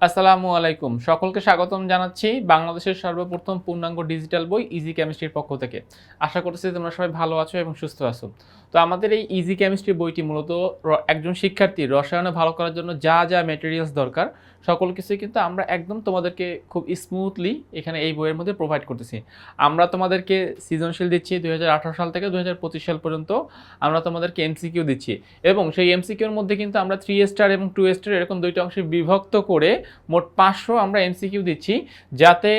আসসালামু আলাইকুম। সকলকে স্বাগতম জানাচ্ছি বাংলাদেশের সর্বপ্রথম পূর্ণাঙ্গ ডিজিটাল বই ইজি কেমিস্ট্রির পক্ষ থেকে। আশা করতেছি তোমরা সবাই ভালো আছো এবং সুস্থ আছো। তো আমাদের এই ইজি কেমিস্ট্রি বইটি মূলত একজন শিক্ষার্থী রসায়নে ভালো করার জন্য যা যা ম্যাটেরিয়ালস দরকার সকল কিছুই কিন্তু আমরা একদম তোমাদেরকে খুব স্মুথলি এখানে এই বইয়ের মধ্যে প্রোভাইড করতেছি। আমরা তোমাদেরকে সৃজনশীল দিচ্ছি দুই হাজার আঠারো সাল থেকে দু হাজার পঁচিশ সাল পর্যন্ত আমরা তোমাদেরকে এমসিকিউ দিচ্ছি এবং সেই এমসিকিউর মধ্যে কিন্তু আমরা থ্রি স্টার এবং টু স্টার এরকম দুইটা অংশে বিভক্ত করে মোট পাঁচশো আমরা এমসিকিউ দিচ্ছি যাতে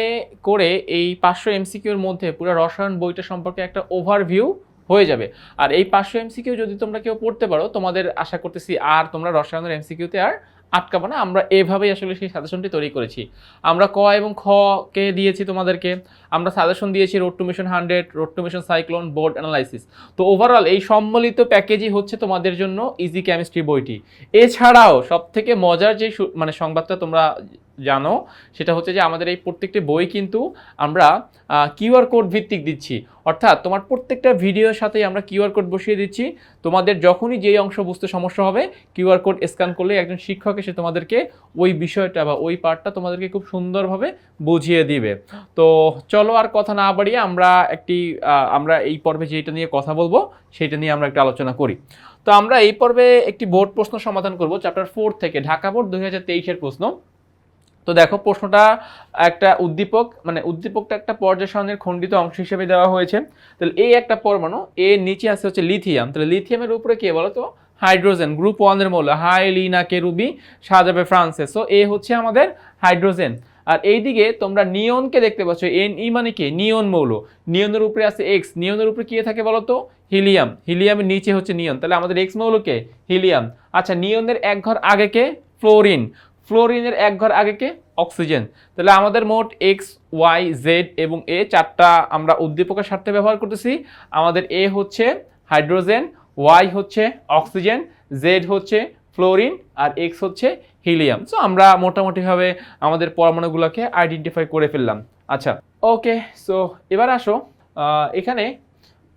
করে এই পাঁচশো এমসিকিউর মধ্যে পুরো রসায়ন বইটা সম্পর্কে একটা ওভারভিউ হয়ে যাবে। আর এই পাঁচশো এমসিকিউ যদি তোমরা কেউ পড়তে পারো, তোমাদের আশা করতেছি আর তোমরা রসায়নের এমসিকিউতে আর আটকাবো না। আমরা এভাবেই আসলে সেই সাজেশনটি তৈরি করেছি। আমরা ক এবং খ কে দিয়েছি তোমাদেরকে? আমরা সাজেশন দিয়েছি road to mission hundred road to mission cyclone board analysis তো ওভারঅল এই সম্মিলিত প্যাকেজই হচ্ছে তোমাদের জন্য ইজি কেমিস্ট্রি বইটি। এছাড়াও সব থেকে মজার যে মানে সংবাদটা তোমরা জানো, সেটা হচ্ছে যে আমাদের এই প্রত্যেকটি বই কিন্তু আমরা কিউআর কোড ভিত্তিক দিচ্ছি। অর্থাৎ তোমার প্রত্যেকটা ভিডিওর সাথেই আমরা কিউআর কোড বসিয়ে দিচ্ছি। তোমাদের যখনই যেই অংশ বুঝতে সমস্যা হবে কিউআর কোড স্ক্যান করলে একজন শিক্ষক এসে তোমাদেরকে ওই বিষয়টা বা ওই পার্টটা তোমাদেরকে খুব সুন্দরভাবে বুঝিয়ে দিবে। তো চলো আর কথা না বাড়িয়ে আমরা একটি আমরা এই পর্বে যেটা নিয়ে কথা বলব সেটা নিয়ে আমরা একটা আলোচনা করি। তো আমরা এই পর্বে একটি বোর্ড প্রশ্ন সমাধান করব, চ্যাপ্টার ফোর থেকে, ঢাকা বোর্ড দুই হাজার প্রশ্ন। তো দেখো প্রশ্নটা একটা উদ্দীপক মানে উদ্দীপকটা একটা পর্যায় খণ্ডিত অংশ হিসেবে দেওয়া হয়েছে। তাহলে এই একটা পরমাণু এর নিচে আছে হচ্ছে লিথিয়াম তাহলে লিথিয়ামের উপরে কে বলো তো হাইড্রোজেন গ্রুপ ওয়ানের মৌল। হাইলিনা কেরুবি সাজাবে ফ্রান্সে সো এ হচ্ছে আমাদের হাইড্রোজেন আর এইদিকে তোমরা নিয়নকে দেখতে পাচ্ছ। এন ই মানে কি? নিয়ন মৌল। নিয়নের উপরে আছে এক্স নিয়নের উপরে কি থাকে বলো তো হিলিয়াম হিলিয়ামের নিচে হচ্ছে নিয়ন। তাহলে আমাদের এক্স মৌলকে হিলিয়াম আচ্ছা নিয়নের এক ঘর আগে কে? ফ্লোরিন ফ্লোরিনের এক ঘর আগে কে? অক্সিজেন। তাহলে আমাদের মোট এক্স ওয়াই জেড এবং এ চারটা আমরা উদ্দীপকের স্বার্থে ব্যবহার করতেছি। আমাদের এ হচ্ছে হাইড্রোজেন ওয়াই হচ্ছে অক্সিজেন জেড হচ্ছে ফ্লোরিন আর এক্স হচ্ছে হিলিয়াম। সো আমরা মোটামুটিভাবে আমাদের পরমাণুগুলোকে আইডেন্টিফাই করে ফেললাম। আচ্ছা ওকে সো এবার আসো। এখানে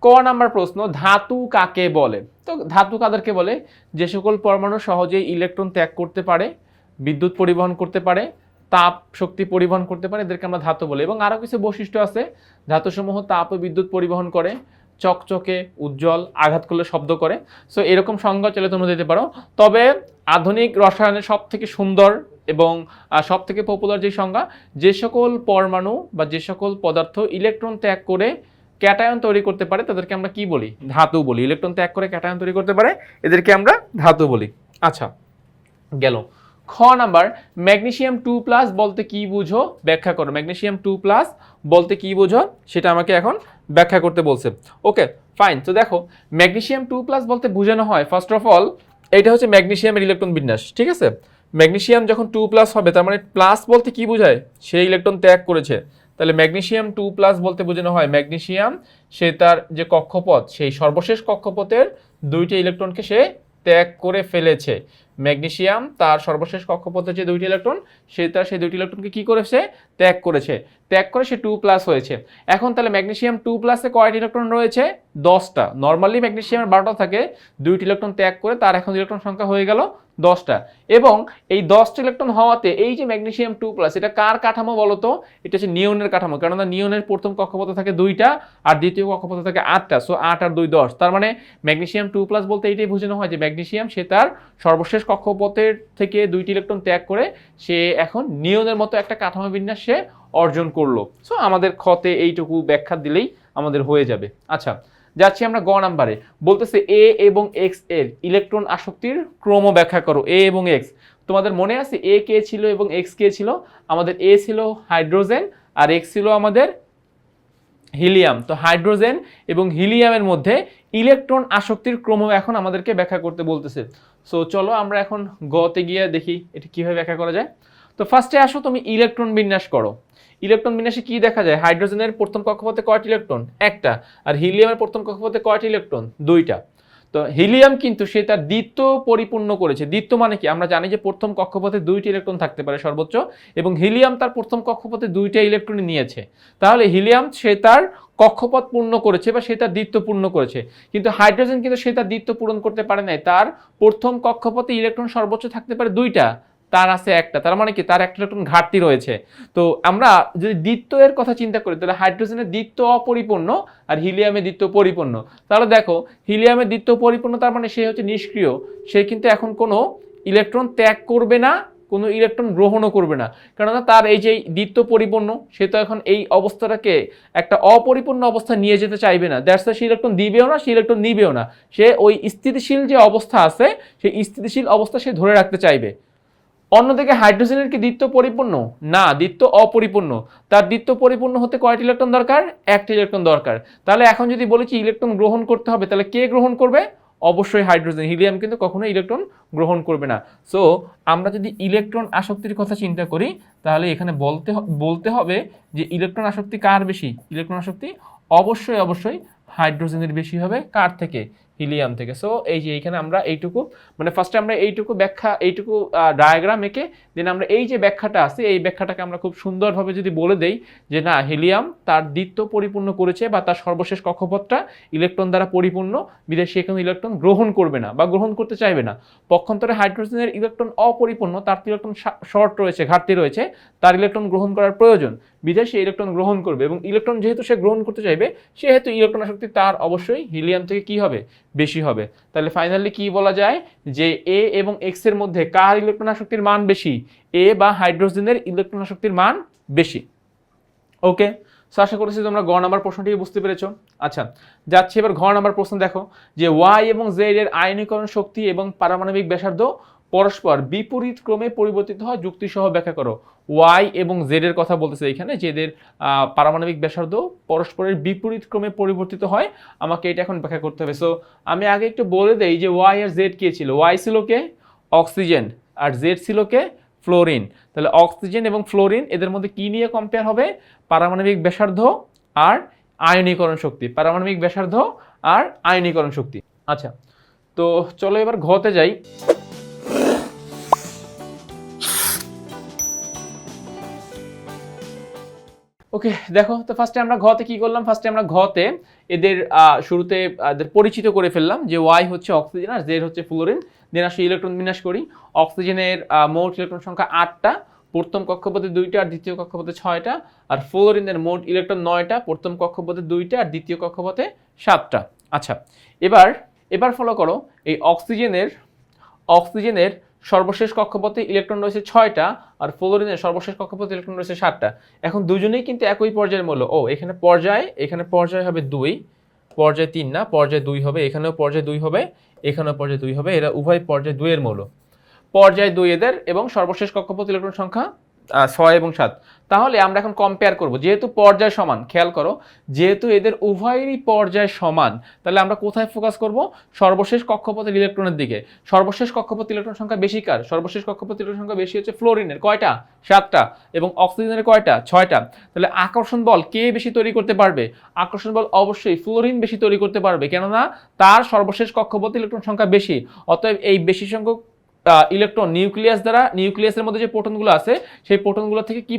ক নাম্বার প্রশ্ন, ধাতু কাকে বলে? তো ধাতু কাদেরকে বলে? যে সকল পরমাণু সহজেই ইলেকট্রন ত্যাগ করতে পারে বিদ্যুৎ পরিবহন করতে পারে, তাপ শক্তি পরিবহন করতে পারে, এদেরকে আমরা ধাতু বলি। এবং আরও কিছু বৈশিষ্ট্য আছে, ধাতুসমূহ তাপ ও বিদ্যুৎ পরিবহন করে, চকচকে, উজ্জ্বল, আঘাত করলে শব্দ করে। সো এরকম সংজ্ঞা চলে তোমরা দিতে পারো। তবে আধুনিক রসায়নের সব থেকে সুন্দর এবং সব থেকে পপুলার যে সংজ্ঞা, যে সকল পরমাণু বা যে সকল পদার্থ ইলেকট্রন ত্যাগ করে ক্যাটায়ন তৈরি করতে পারে, তাদেরকে আমরা কি বলি? ধাতু বলি। ইলেকট্রন ত্যাগ করে ক্যাটায়ন তৈরি করতে পারে, এদেরকে আমরা ধাতু বলি। আচ্ছা গেল। খ নাম্বার ম্যাগনেশিয়াম টু প্লাস বলতে কি বুঝো? ব্যাখ্যা করো। ম্যাগনেশিয়াম টু প্লাস বলতে কি বুঝো? সেটা আমাকে এখন ব্যাখ্যা করতে বলছে। Okay, fine. তো দেখো ম্যাগনেশিয়াম টু প্লাস বলতে বোঝানো হয় ফার্স্ট অফ অল এটা হচ্ছে ম্যাগনেসিয়ামের ইলেকট্রন বিন্যাস, ঠিক আছে? ম্যাগনেশিয়াম যখন টু প্লাস হবে, তার মানে প্লাস বলতে কি বোঝায়? সে ইলেকট্রন ত্যাগ করেছে। তাহলে ম্যাগনেশিয়াম টু প্লাস বলতে বোঝানো হয় ম্যাগনেশিয়াম সে তার যে কক্ষপথ, সেই সর্বশেষ কক্ষপথের দুইটি ইলেকট্রনকে সে ত্যাগ করে ফেলেছে। ম্যাগনেসিয়াম তার সর্বশেষ কক্ষপথের যে দুইটি ইলেকট্রন সে তার সেই দুইটি ইলেকট্রনকে কি করেছে? ত্যাগ করেছে। ত্যাগ করে সে টু প্লাস হয়েছে। এখন তাহলে ম্যাগনেশিয়াম টু প্লাসে কয়টি ইলেকট্রন রয়েছে? দশটা। নর্মালি ম্যাগনেশিয়ামের বারোটা থাকে, দুইটি ইলেকট্রন ত্যাগ করে তার এখন ইলেকট্রন সংখ্যা হয়ে গেল দশটা। এবং এই দশটা ইলেকট্রন হওয়াতে এই যে ম্যাগনেশিয়াম টু প্লাস এটা কার কাঠামো বলতো? এটা হচ্ছে নিয়নের কাঠামো। কেননা নিয়নের প্রথম কক্ষপথে থাকে দুইটা, আর দ্বিতীয় কক্ষপথে থাকে আটটা। সো আট আর দুই দশ। তার মানে ম্যাগনেশিয়াম টু প্লাস বলতে এইটাই বোঝানো হয় যে ম্যাগনেশিয়াম, সে তার সর্বশেষ কক্ষপথের থেকে দুইটি ইলেকট্রন ত্যাগ করে সে এখন নিয়নের মতো একটা কাঠামো বিন্যাস সে অর্জন করল। সো আমাদের ক্ষতে এইটুকু ব্যাখ্যা দিলেই আমাদের হয়ে যাবে। আচ্ছা যাচ্ছি আমরা গ নাম্বারে। বলতেছে এ এবং এক্সের ইলেকট্রন আসক্তির ক্রম ব্যাখ্যা করো এ এবং এক্স তোমাদের মনে আছে এ কে ছিল এবং এক্স কে ছিল? আমাদের এ ছিল হাইড্রোজেন আর এক্স ছিল আমাদের হিলিয়াম। তো হাইড্রোজেন এবং হিলিয়ামের মধ্যে ইলেকট্রন আসক্তির ক্রম এখন আমাদেরকে ব্যাখ্যা করতে বলতেছে। সো চলো আমরা এখন গতে গিয়ে দেখি এটা কীভাবে ব্যাখ্যা করা যায়। তো ফার্স্টে আসো তুমি ইলেকট্রন বিন্যাস করো। ইলেকট্রন বিন্যাসে কি দেখা যায়? হাইড্রোজেনের প্রথম কক্ষপথে কয়টি ইলেকট্রন? একটা। আর হিলিয়ামের প্রথম কক্ষপথে কয়টি ইলেকট্রন? দুইটা। তো হিলিয়াম কিন্তু সে তার দ্বিত্ব পরিপূর্ণ করেছে। দ্বিত্ব মানে কি? আমরা জানি যে প্রথম কক্ষপথে দুইটি ইলেকট্রন থাকতে পারে সর্বোচ্চ এবং হিলিয়াম তার প্রথম কক্ষপথে দুইটা ইলেকট্রন নিয়েছে। তাহলে হিলিয়াম সে তার কক্ষপথ পূর্ণ করেছে বা সে তার দ্বিত্ব পূর্ণ করেছে। কিন্তু হাইড্রোজেন কিন্তু সে তার দ্বিত্ব পূরণ করতে পারে নাই। তার প্রথম কক্ষপথে ইলেকট্রন সর্বোচ্চ থাকতে পারে দুইটা, তার আছে একটা। তার মানে কি? তার একটা ইলেকট্রন ঘাটতি রয়েছে। তো আমরা যদি দ্বিত্ব এর কথা চিন্তা করি, তাহলে হাইড্রোজেনের দ্বিত্ব অপরিপূর্ণ আর হিলিয়ামের দ্বিত্ব পরিপূর্ণ। তাহলে দেখো, হিলিয়ামের দ্বিত্ব পরিপূর্ণ তার মানে সে হচ্ছে নিষ্ক্রিয়। সে কিন্তু এখন কোনো ইলেকট্রন ত্যাগ করবে না কোনো ইলেকট্রন গ্রহণও করবে না। কেননা তার এই যে দ্বিত্ব পরিপূর্ণ, সে তো এখন এই অবস্থাটাকে একটা অপরিপূর্ণ অবস্থা নিয়ে যেতে চাইবে না। দ্যাটস সে ইলেকট্রন দিবেও না, সে ইলেকট্রন নিবেও না। সে ওই স্থিতিশীল যে অবস্থা আছে, সেই স্থিতিশীল অবস্থা সে ধরে রাখতে চাইবে। অন্যদিকে হাইড্রোজেনের কি দ্বিত্ব পরিপূর্ণ? না, দ্বিত্ব অপরিপূর্ণ। তার দ্বিত্ব পরিপূর্ণ হতে কয়টি ইলেকট্রন দরকার? একটি ইলেকট্রন দরকার। তাহলে এখন যদি বলেছি ইলেকট্রন গ্রহণ করতে হবে, তাহলে কে গ্রহণ করবে? অবশ্যই হাইড্রোজেন, হিলিয়াম কিন্তু কখনো ইলেকট্রন গ্রহণ করবে না। সো আমরা যদি ইলেকট্রন আসক্তির কথা চিন্তা করি, তাহলে এখানে বলতে বলতে হবে যে ইলেকট্রন আসক্তি কার বেশি? ইলেকট্রন আসক্তি অবশ্যই অবশ্যই হাইড্রোজেনের বেশি হবে কার থেকে? হিলিয়াম থেকে। সো এই যে এইখানে আমরা এইটুকু মানে ফার্স্টে আমরা এইটুকু ব্যাখ্যা, এইটুকু ডায়াগ্রাম এঁকে দেন আমরা এই যে ব্যাখ্যাটা আছে, এই ব্যাখ্যাটাকে আমরা খুব সুন্দরভাবে যদি বলে দেই যে না হিলিয়াম তার দ্বিত্ব পরিপূর্ণ করেছে বা তার সর্বশেষ কক্ষপথটা ইলেকট্রন দ্বারা পরিপূর্ণ, বিদেশে কোনো ইলেকট্রন গ্রহণ করবে না বা গ্রহণ করতে চাইবে না। পক্ষান্তরে হাইড্রোজেনের ইলেকট্রন অপরিপূর্ণ, তার ইলেকট্রন শর্ট রয়েছে, ঘাটতি রয়েছে, তার ইলেকট্রন গ্রহণ করার প্রয়োজন। বিদেশে ইলেকট্রন গ্রহণ করবে এবং ইলেকট্রন যেহেতু সে গ্রহণ করতে চাইবে, সেহেতু ইলেকট্রন আসক্তি তার অবশ্যই হিলিয়াম থেকে কি হবে? বেশি হবে। তাহলে ফাইনালি কি বলা যায়? যে এ এবং এক্সের মধ্যে কার ইলেকট্রন আসক্তির মান বেশি? এ বা হাইড্রোজেনের ইলেকট্রন আসক্তির মান বেশি। ওকে সো আশা করেছি তোমরা গ নাম্বার প্রশ্নটি বুঝতে পেরেছ। আচ্ছা যাচ্ছি এবার ঘ নাম্বার প্রশ্ন দেখো। যে ওয়াই এবং জেড এর আয়নীকরণ শক্তি এবং পারমাণবিক ব্যাসার্ধ পরস্পর বিপরীত ক্রমে পরিবর্তিত হয়। যুক্তিসহ ব্যাখ্যা করো। ওয়াই এবং জেড এর কথা বলতেছে এখানে। যে এদের পারমাণবিক ব্যাসার্ধ পরস্পরের বিপরীত ক্রমে পরিবর্তিত হয়। আমাকে এটা এখন ব্যাখ্যা করতে হবে। সো আমি আগে একটু বলে দেই যে ওয়াই আর জেড কে ছিল। ওয়াই ছিল কে? অক্সিজেন। আর জেড ছিল কে? ফ্লোরিন। তাহলে অক্সিজেন এবং ফ্লোরিন এদের মধ্যে কি নিয়ে কম্পেয়ার হবে? পারমাণবিক ব্যাসার্ধ আর আয়নীকরণ শক্তি। পারমাণবিক ব্যাসার্ধ আর আয়নীকরণ শক্তি। আচ্ছা তো চলো এবার ঘতে যাই। ওকে, দেখো, তো ফার্স্টে আমরা ঘতে কি করলাম? ফার্স্টে আমরা ঘতে এদের শুরুতে এদের পরিচিত করে ফেললাম যে ওয়াই হচ্ছে অক্সিজেন আর জেড হচ্ছে ফ্লোরিন দেন আসলে ইলেকট্রন বিন্যাস করি। অক্সিজেনের মোট ইলেকট্রন সংখ্যা আটটা, প্রথম কক্ষপথে দুইটা আর দ্বিতীয় কক্ষপথে ছয়টা, আর ফ্লোরিনের মোট ইলেকট্রন নয়টা, প্রথম কক্ষপথে দুইটা আর দ্বিতীয় কক্ষপথে সাতটা। আচ্ছা এবার এবার ফলো করো, এই অক্সিজেনের অক্সিজেনের সর্বশেষ কক্ষপথে ইলেকট্রন রয়েছে ছয়টা আর ফ্লোরিনের সর্বশেষ কক্ষপথে ইলেকট্রন রয়েছে সাতটা। এখন দুজনেই কিন্তু একই পর্যায়ের মূল্য। ও, এখানে পর্যায় এখানে পর্যায় হবে দুই, পর্যায় তিন না, পর্যায় দুই হবে, এখানেও পর্যায় দুই হবে, এখানেও পর্যায় দুই হবে, এরা উভয় পর্যায় দুইয়ের মূল্য। পর্যায় দুই এদের এবং সর্বশেষ কক্ষপথ ইলেকট্রন সংখ্যা ছয় এবং সাত। তাহলে আমরা এখন কম্পেয়ার করব। যেহেতু পর্যায় সমান, খেয়াল করো, যেহেতু এদের উভয়েরই পর্যায় সমান, তাহলে আমরা কোথায় ফোকাস করব? সর্বশেষ কক্ষপথের ইলেকট্রনের দিকে। সর্বশেষ কক্ষপথ ইলেকট্রন সংখ্যা বেশি কার? সর্বশেষ কক্ষপথ ইলেকট্রন সংখ্যা বেশি হচ্ছে ফ্লোরিনের কয়টা? সাতটা। এবং অক্সিজেনের কয়টা? ছয়টা। তাহলে আকর্ষণ বল কে বেশি তৈরি করতে পারবে? আকর্ষণ বল অবশ্যই ফ্লোরিন বেশি তৈরি করতে পারবে। কেননা, তার সর্বশেষ কক্ষপথ ইলেকট্রন সংখ্যা বেশি। অতএব এই বেশি সংখ্যক ইলেকট্রন নিউক্লিয়াস দ্বারা নিউক্লিয়াসের মধ্যে যে প্রোটনগুলো আছে, সেই প্রোটনগুলো থেকে কি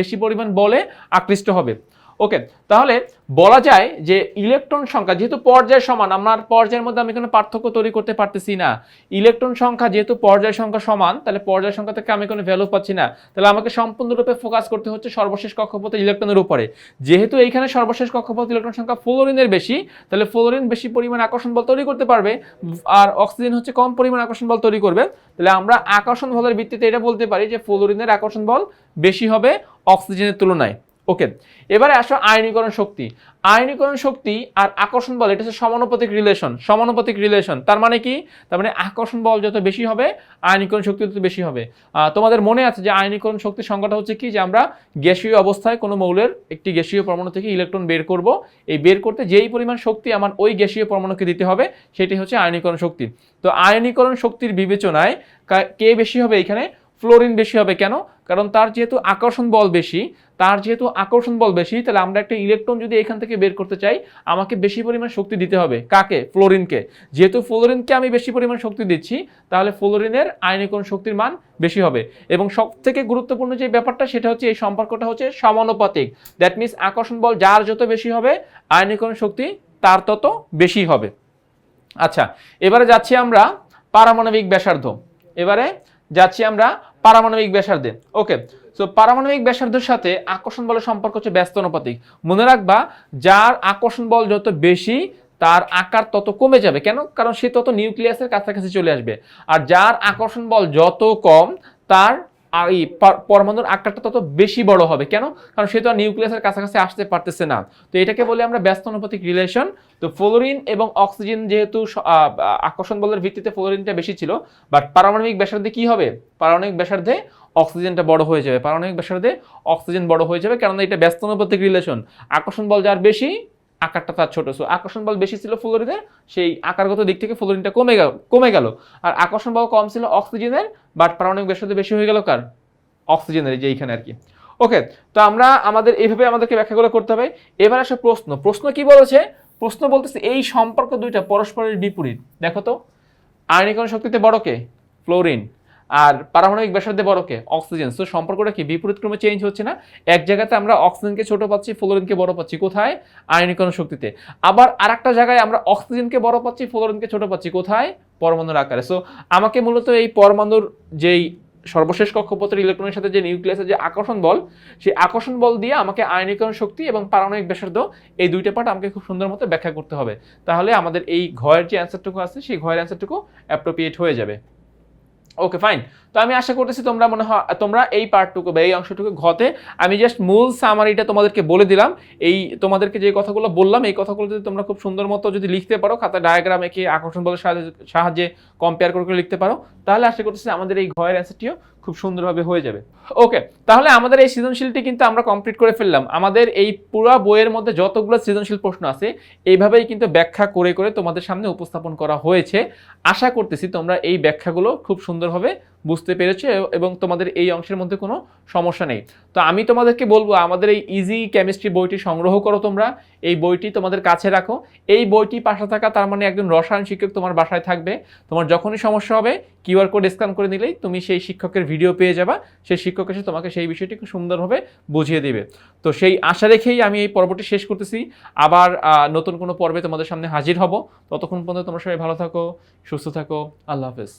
বেশি পরিমাণ বলে আকৃষ্ট হবে? ওকে, তাহলে বলা যায় যে ইলেকট্রন সংখ্যা যেহেতু পর্যায় সমান, আমার পর্যায়ের মধ্যে আমি কোনো পার্থক্য তৈরি করতে পারতেছি না। ইলেকট্রন সংখ্যা যেহেতু পর্যায় সংখ্যা সমান, তাহলে পর্যায় সংখ্যা থেকে আমি কোনো ভ্যালু পাচ্ছি না। তাহলে আমাকে সম্পূর্ণরূপে ফোকাস করতে হচ্ছে সর্বশেষ কক্ষপথে ইলেকট্রনের উপরে। যেহেতু এইখানে সর্বশেষ কক্ষপথ ইলেকট্রন সংখ্যা ফ্লোরিনের বেশি, তাহলে ফ্লোরিন বেশি পরিমাণ আকর্ষণ বল তৈরি করতে পারবে আর অক্সিজেন হচ্ছে কম পরিমাণ আকর্ষণ বল তৈরি করবে। তাহলে আমরা আকর্ষণ বলের ভিত্তিতে এটা বলতে পারি যে ফ্লোরিনের আকর্ষণ বল বেশি হবে অক্সিজেনের তুলনায়। ওকে, এবারে আসো আয়নীকরণ শক্তি। আয়নীকরণ শক্তি আর আকর্ষণ বল, এটা হচ্ছে সমানুপাতিক রিলেশন সমানুপাতিক রিলেশন তার মানে কি? তার মানে আকর্ষণ বল যত বেশি হবে, আয়নীকরণ শক্তি তত বেশি হবে। তোমাদের মনে আছে যে আয়নীকরণ শক্তির সংখ্যাটা হচ্ছে কি? যে আমরা গ্যাসীয় অবস্থায় কোনো মৌলের একটি গ্যাসীয় পরমাণু থেকে ইলেকট্রন বের করব। এই বের করতে যেই পরিমাণ শক্তি আমার ওই গ্যাসীয় পরমাণুকে দিতে হবে, সেটি হচ্ছে আয়নীকরণ শক্তি। তো আয়নীকরণ শক্তির বিবেচনায় কে বেশি হবে এখানে? ফ্লোরিন বেশি হবে কেন? কারণ তার যেহেতু আকর্ষণ বল বেশি, তার যেহেতু আকর্ষণ বল বেশি, তাহলে আমরা একটা ইলেকট্রন যদি এখান থেকে বের করতে চাই, আমাকে বেশি পরিমাণ শক্তি দিতে হবে। কাকে? ফ্লোরিনকে। যেহেতু ফ্লোরিনকে আমি বেশি পরিমাণ শক্তি দিচ্ছি, তাহলে ফ্লোরিনের আয়নীকরণ শক্তির মান বেশি হবে। এবং সব থেকে গুরুত্বপূর্ণ যে ব্যাপারটা, সেটা হচ্ছে এই সম্পর্কটা হচ্ছে সমানুপাতিক। দ্যাট মিনস আকর্ষণ বল যার যত বেশি হবে আয়নীকরণ শক্তি তার তত বেশি হবে। আচ্ছা এবারে যাচ্ছি আমরা পারমাণবিক ব্যাসার্ধ। এবারে যাচ্ছি আমরা পারমাণবিক ব্যাসার্ধে। ওকে সো পারমাণবিক ব্যাসার্ধের সাথে আকর্ষণ বলের সম্পর্ক হচ্ছে ব্যস্ত অনুপাতিক। মনে রাখবা, যার আকর্ষণ বল যত বেশি, তার আকার তত কমে যাবে। কেন? কারণ সে তত নিউক্লিয়াসের কাছাকাছি চলে আসবে। আর যার আকর্ষণ বল যত কম, তার এই পর- পরমাণুর আকারটা তত বেশি বড় হবে। কেন? কারণ সে তো আর নিউক্লিয়াসের কাছাকাছি আসতে পারতেছে না। তো এটাকে বলে আমরা ব্যস্ত অনুপাতিক রিলেশন তো ফ্লোরিন এবং অক্সিজেন যেহেতু আকর্ষণ বলের ভিত্তিতে ফ্লোরিনটা বেশি ছিল বাট পারমাণবিক ব্যাসার্ধে কি হবে? পারমাণবিক ব্যাসার্ধে অক্সিজেনটা বড় হয়ে যাবে। পারমাণবিক ব্যাসার্ধে অক্সিজেন বড় হয়ে যাবে কারণ এটা ব্যস্ত অনুপাতিক রিলেশন আকর্ষণ বল যার বেশি আকারটা তার ছোট। সো আকর্ষণ বল বেশি ছিল ফ্লোরিনের, সেই আকারগত দিক থেকে ফ্লোরিনটা কমে গেল কমে গেল। আর আকর্ষণ বল কম ছিল অক্সিজেনের বাট পারমাণবিক ব্যাসার্ধে বেশি হয়ে গেল কার? অক্সিজেনের, যে এইখানে আর কি ওকে তো আমরা আমাদের এইভাবে আমাদেরকে ব্যাখ্যাগুলো করতে হবে। এবার আসে প্রশ্ন। প্রশ্ন কি বলেছে? প্রশ্ন বলতেছে এই সম্পর্ক দুইটা পরস্পরের বিপরীত। দেখো তো আয়নিকরণ শক্তিতে বড় কে? ফ্লোরিন। আর পারমাণবিক ব্যাসার্ধে বড় কে? অক্সিজেন। তো সম্পর্কটা কি? বিপরীত ক্রমে চেঞ্জ হচ্ছে না? এক জায়গাতে আমরা অক্সিজেনকে ছোট পাচ্ছি, ফ্লোরিনকে বড় পাচ্ছি। কোথায়? আয়নিকরণ শক্তিতে আবার আরেকটা জায়গায় আমরা অক্সিজেনকে বড় পাচ্ছি, ফ্লোরিনকে ছোট পাচ্ছি। কোথায়? পরমাণুর আকারে। সো আমাকে মূলত এই পরমাণুর যেই সর্বশেষ কক্ষপথের ইলেকট্রনের সাথে যে নিউক্লিয়াসের যে আকর্ষণ বল, সেই আকর্ষণ বল দিয়ে আমাকে আয়নীকরণ শক্তি এবং পারমাণবিক ব্যাসার্ধ এই দুইটা পার্ট আমাকে খুব সুন্দর মতো ব্যাখ্যা করতে হবে। তাহলে আমাদের এই ঘয়ের যে অ্যান্সারটুকু আছে, সেই ঘয়ের অ্যান্সারটুকু অ্যাপ্রোপ্রিয়েট হয়ে যাবে। ওকে ফাইন তো আমি আশা করতেছি তোমরা মনে হয়, তোমরা এই পার্টটুকু বা এই অংশটুকু ঘতে আমি জাস্ট মূল সামারিটা তোমাদেরকে বলে দিলাম। এই তোমাদেরকে যে কথাগুলো বললাম, এই কথাগুলো যদি তোমরা খুব সুন্দর মতো যদি লিখতে পারো, খাতা ডায়াগ্রাম একে আকর্ষণ বলের সাহায্যে সাহায্যে কম্পেয়ার করে করে লিখতে পারো, তাহলে আশা করতেছি আমাদের এই ঘয়ের অ্যান্সারটিও খুব সুন্দরভাবে হয়ে যাবে। ওকে তাহলে আমাদের এই সৃজনশীলটি কিন্তু আমরা কমপ্লিট করে ফেললাম। আমাদের এই পুরো বইয়ের মধ্যে যতগুলো সৃজনশীল প্রশ্ন আছে, এইভাবেই কিন্তু ব্যাখ্যা করে করে তোমাদের সামনে উপস্থাপন করা হয়েছে। আশা করতেছি তোমরা এই ব্যাখ্যাগুলো খুব সুন্দরভাবে বুঝতে পেরেছ এবং তোমাদের এই অংশের মধ্যে কোনো সমস্যা নেই। তো আমি তোমাদেরকে বলব, আমাদের এই ইজি কেমিস্ট্রি বইটি সংগ্রহ করো তোমরা। এই বইটি তোমাদের কাছে রাখো। এই বইটি পাশে থাকা তার মানে একজন রসায়ন শিক্ষক তোমার বাসায় থাকবে। তোমার যখনই সমস্যা হবে কিউআর কোড স্ক্যান করে নিলেই তুমি সেই শিক্ষকের ভিডিও পেয়ে যাবা। সেই শিক্ষক এসে তোমাকে সেই বিষয়টি খুব সুন্দরভাবে বুঝিয়ে দেবে। তো সেই আশা রেখেই আমি এই পর্বটি শেষ করতেছি। আবার নতুন কোনো পর্বে তোমাদের সামনে হাজির হব। ততক্ষণ পর্যন্ত তোমরা সবাই ভালো থাকো, সুস্থ থাকো। আল্লাহ হাফেজ।